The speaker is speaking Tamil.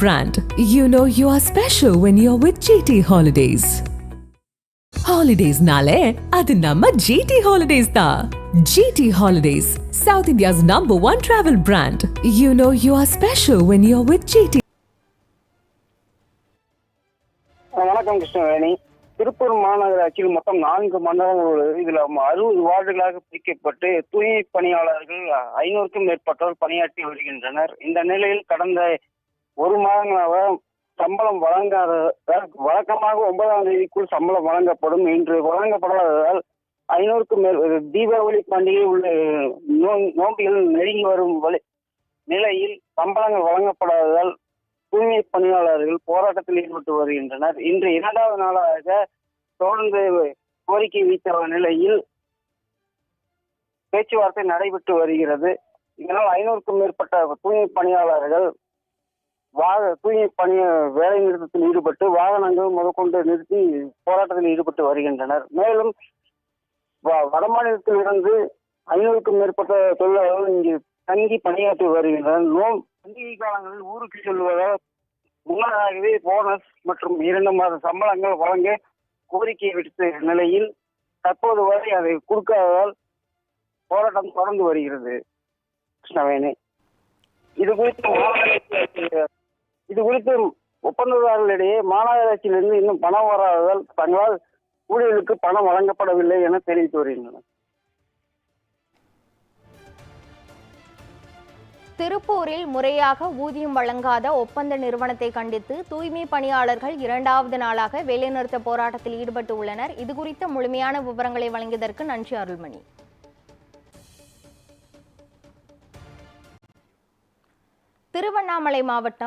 brand. You know you are special when you're with GT Holidays. ஹாலிடேஸ்னாலே அது நம்ம ஜிடி ஹாலிடேஸ் தான் GT holidays south India's number one travel brand you know you are special when you are with GT வணக்கம் கிருஷ்ணவேணி திருப்பூர் மாநகராட்சியில் மொத்தம் நான்கு மண்டலம் உள்ளது இதில் அறுபது வார்டுகளாக பிரிக்கப்பட்டு தூய் பணியாளர்கள் ஐநூறுக்கும் மேற்பட்டோர் பணியாற்றி வருகின்றனர் இந்த நிலையில் கடந்த ஒரு மாத மாதங்களாக சம்பளம் வழங்காத வழக்கமாக ஒன்பதாம் தேதிக்குள் சம்பளம் வழங்கப்படும் இன்று வழங்கப்படாததால் ஐநூறுக்கும் மேல் தீபாவளி பண்டிகை உள்ள நோம்பிகள் நெருங்கி வரும் நிலையில் சம்பளங்கள் வழங்கப்படாததால் தூய்மை பணியாளர்கள் போராட்டத்தில் ஈடுபட்டு வருகின்றனர். இன்று இரண்டாவது நாளாக தொடர்ந்து கோரிக்கை வைத்த நிலையில் பேச்சுவார்த்தை நடைபெற்று வருகிறது. இதனால் ஐநூறுக்கும் மேற்பட்ட தூய்மை பணியாளர்கள் வாக தூய்மை பணி வேலை நிறுத்தத்தில் ஈடுபட்டு வாகனங்கள் முதற்கொண்டு நிறுத்தி போராட்டத்தில் ஈடுபட்டு வருகின்றனர். மேலும் வ- வடமாநிலத்திலிருந்து ஐநூறுக்கும் மேற்பட்ட தொழிலாளர்கள் இங்கு தங்கி பணியாற்றி வருகின்றனர். நோம் பண்டிகை காலங்களில் ஊருக்கு செல்வதால் முன்னதாகவே போனஸ் மற்றும் இரண்டு மாத சம்பளங்கள் வழங்க கோரிக்கை விடுத்த நிலையில் தற்போது வரை அதை கொடுக்காததால் போராட்டம் தொடர்ந்து வருகிறது. கிருஷ்ணவேணி. இது குறித்து இது குறித்து ஒப்பந்ததாரர்களிடையே மாநகராட்சியிலிருந்து இன்னும் பணம் வராததால் தங்களால் ஊழியர்களுக்கு பணம் வழங்கப்படவில்லை என தெரிவித்து வருகின்றனர். திருப்பூரில் முறையாக ஊதியம் வழங்காத ஒப்பந்த நிறுவனத்தை கண்டித்து தூய்மை பணியாளர்கள் இரண்டாவது நாளாக வேலைநிறுத்த போராட்டத்தில் ஈடுபட்டு உள்ளனர். இதுகுறித்த முழுமையான விவரங்களை வழங்கியதற்கு நன்றி அருள்மணி. திருவண்ணாமலை மாவட்டம்